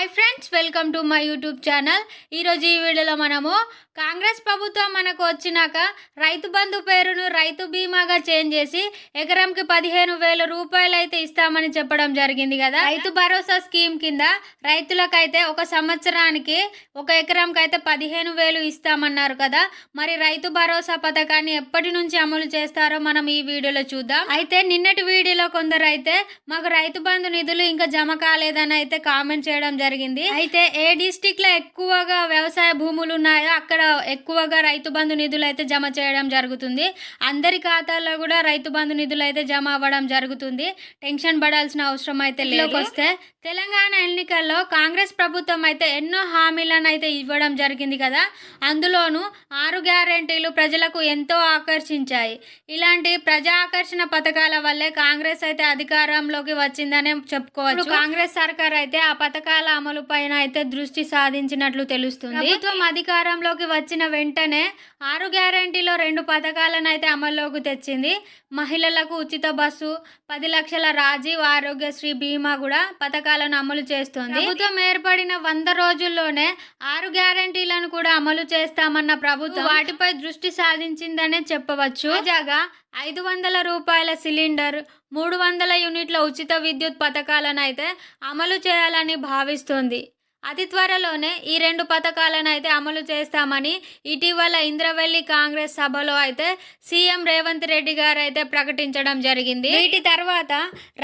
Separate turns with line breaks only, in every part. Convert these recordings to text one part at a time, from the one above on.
Hi friends welcome to my YouTube channel ఈరోజు ఈ వీడియోలో మనము కాంగ్రెస్ ప్రభుత్వం మనకు వచ్చినాక రైతు బంధు పేరును రైతు బీమాగా చేంజ్ చేసి ఎకరంకి పదిహేను వేల రూపాయలు అయితే ఇస్తామని చెప్పడం జరిగింది కదా. రైతు భరోసా స్కీమ్ కింద రైతులకైతే ఒక సంవత్సరానికి ఒక ఎకరంకి అయితే పదిహేను వేలు ఇస్తామన్నారు కదా. మరి రైతు భరోసా పథకాన్ని ఎప్పటి నుంచి అమలు చేస్తారో మనం ఈ వీడియోలో చూద్దాం. అయితే నిన్నటి వీడియోలో కొందరు అయితే మాకు రైతు బంధు నిధులు ఇంకా జమ కాలేదని అయితే కామెంట్ చేయడం జరిగింది అయితే ఏ డిస్టిక్లో ఎక్కువగా వ్యవసాయ భూములు ఉన్నాయో అక్కడ ఎక్కువగా రైతు బంధు నిధులు అయితే జమ చేయడం జరుగుతుంది. అందరి ఖాతాల్లో కూడా రైతు బంధు నిధులు అయితే జమ అవ్వడం జరుగుతుంది. టెన్షన్ పడాల్సిన అవసరం అయితే లేదు. వస్తే తెలంగాణ ఎన్నికల్లో కాంగ్రెస్ ప్రభుత్వం అయితే ఎన్నో హామీలను అయితే ఇవ్వడం జరిగింది కదా. అందులోనూ ఆరు గ్యారెంటీలు ప్రజలకు ఎంతో ఆకర్షించాయి. ఇలాంటి ప్రజా ఆకర్షణ పథకాల వల్లే కాంగ్రెస్ అయితే అధికారంలోకి వచ్చిందనే చెప్పుకోవచ్చు. కాంగ్రెస్ సర్కార్ అయితే ఆ పథకాల అమలు పైన అయితే దృష్టి సాధించినట్లు తెలుస్తుంది. ప్రభుత్వం అధికారంలోకి వచ్చిన వెంటనే ఆరు గ్యారెంటీలో రెండు పథకాలను అయితే అమల్లోకి తెచ్చింది. మహిళలకు ఉచిత బస్సు పది లక్షల రాజీవ్ ఆరోగ్యశ్రీ బీమా కూడా పథకాలను అమలు చేస్తుంది. ప్రభుత్వం ఏర్పడిన వంద రోజుల్లోనే ఆరు గ్యారంటీలను కూడా అమలు చేస్తామన్న ప్రభుత్వం వాటిపై దృష్టి సాధించిందనే చెప్పవచ్చు. తాజాగా ఐదు వందల రూపాయల సిలిండర్ మూడు వందల యూనిట్ల ఉచిత విద్యుత్ పథకాలను అయితే అమలు చేయాలని భావిస్తుంది. అతి త్వరలోనే ఈ రెండు పథకాలను అయితే అమలు చేస్తామని ఇటీవల ఇంద్రవెల్లి కాంగ్రెస్ సభలో అయితే సీఎం రేవంత్ రెడ్డి గారు అయితే ప్రకటించడం జరిగింది. వీటి తర్వాత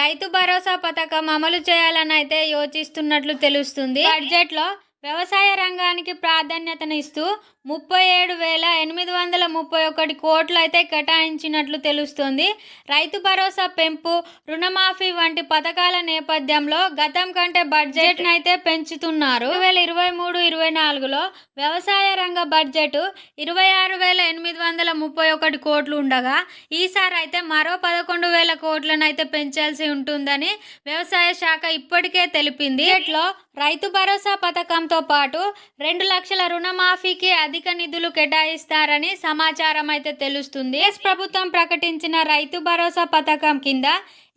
రైతు భరోసా పథకం అమలు చేయాలని అయితే యోచిస్తున్నట్లు తెలుస్తుంది. బడ్జెట్లో లో వ్యవసాయ రంగానికి ప్రాధాన్యతనిస్తూ ముప్పై ఏడు వేల ఎనిమిది వందల ముప్పై ఒకటి కోట్లు అయితే కేటాయించినట్లు తెలుస్తుంది. రైతు భరోసా పెంపు రుణమాఫీ వంటి పథకాల నేపథ్యంలో గతం కంటే బడ్జెట్ అయితే పెంచుతున్నారు. రెండు వేల ఇరవై మూడు ఇరవై నాలుగులో వ్యవసాయ రంగ బడ్జెట్ ఇరవై ఆరు వేల ఎనిమిది వందల ముప్పై ఒకటి కోట్లు ఉండగా ఈసారి అయితే మరో పదకొండు వేల కోట్లను అయితే పెంచాల్సి ఉంటుందని వ్యవసాయ శాఖ ఇప్పటికే తెలిపింది. ఇట్లో రైతు భరోసా పథకంతో పాటు రెండు లక్షల రుణమాఫీకి అధిక నిధులు కేటాయిస్తారని సమాచారం అయితే తెలుస్తుంది. ఎస్ ప్రభుత్వం ప్రకటించిన రైతు భరోసా పథకం కింద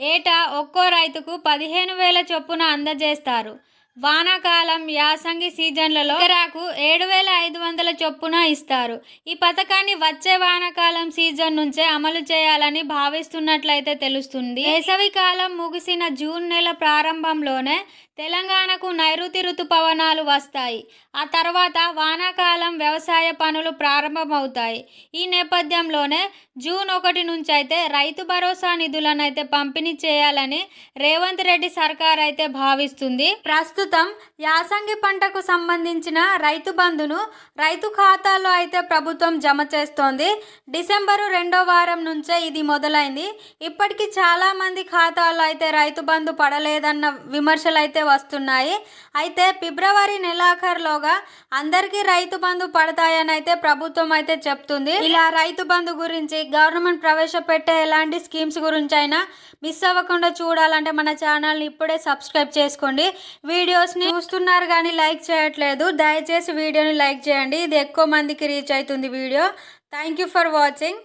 ఏటా ఒక్కో రైతుకు పదిహేను వేల చొప్పున అందజేస్తారు. వానాకాలం యాసంగి సీజన్లలో ఎకరాకు ఏడు వేల ఐదు వందల చొప్పున ఇస్తారు. ఈ పథకాన్ని వచ్చే వానాకాలం సీజన్ నుంచే అమలు చేయాలని భావిస్తున్నట్లయితే తెలుస్తుంది. వేసవి కాలం ముగిసిన జూన్ నెల ప్రారంభంలోనే తెలంగాణకు నైరుతి ఋతుపవనాలు వస్తాయి. ఆ తర్వాత వానాకాలం వ్యవసాయ పనులు ప్రారంభమవుతాయి. ఈ నేపథ్యంలోనే జూన్ ఒకటి నుంచి అయితే రైతు భరోసా నిధులను అయితే పంపిణీ చేయాలని రేవంత్ రెడ్డి సర్కార్ అయితే భావిస్తుంది. ప్రస్తుతం యాసంగి పంటకు సంబంధించిన రైతు బంధును రైతు ఖాతాలో అయితే ప్రభుత్వం జమ చేస్తోంది. డిసెంబరు రెండో వారం నుంచే ఇది మొదలైంది. ఇప్పటికీ చాలామంది ఖాతాల్లో ఖాతాలో అయితే రైతు బంధు పడలేదన్న విమర్శలు అయితే వస్తున్నాయి. అయితే ఫిబ్రవరి నెలాఖరులోగా అందరికీ రైతు బంధు పడతాయని అయితే ప్రభుత్వం అయితే చెప్తుంది. ఇలా రైతు బంధు గురించి గవర్నమెంట్ ప్రవేశపెట్టే ఎలాంటి స్కీమ్స్ గురించి అయినా మిస్ అవ్వకుండా చూడాలంటే మన ఛానల్ని ఇప్పుడే సబ్స్క్రైబ్ చేసుకోండి. వీడియోస్ని చూస్తున్నారు కానీ లైక్ చేయట్లేదు. దయచేసి వీడియోని లైక్ చేయండి. ఇది ఎక్కువ మందికి రీచ్ అవుతుంది video. Thank you for watching.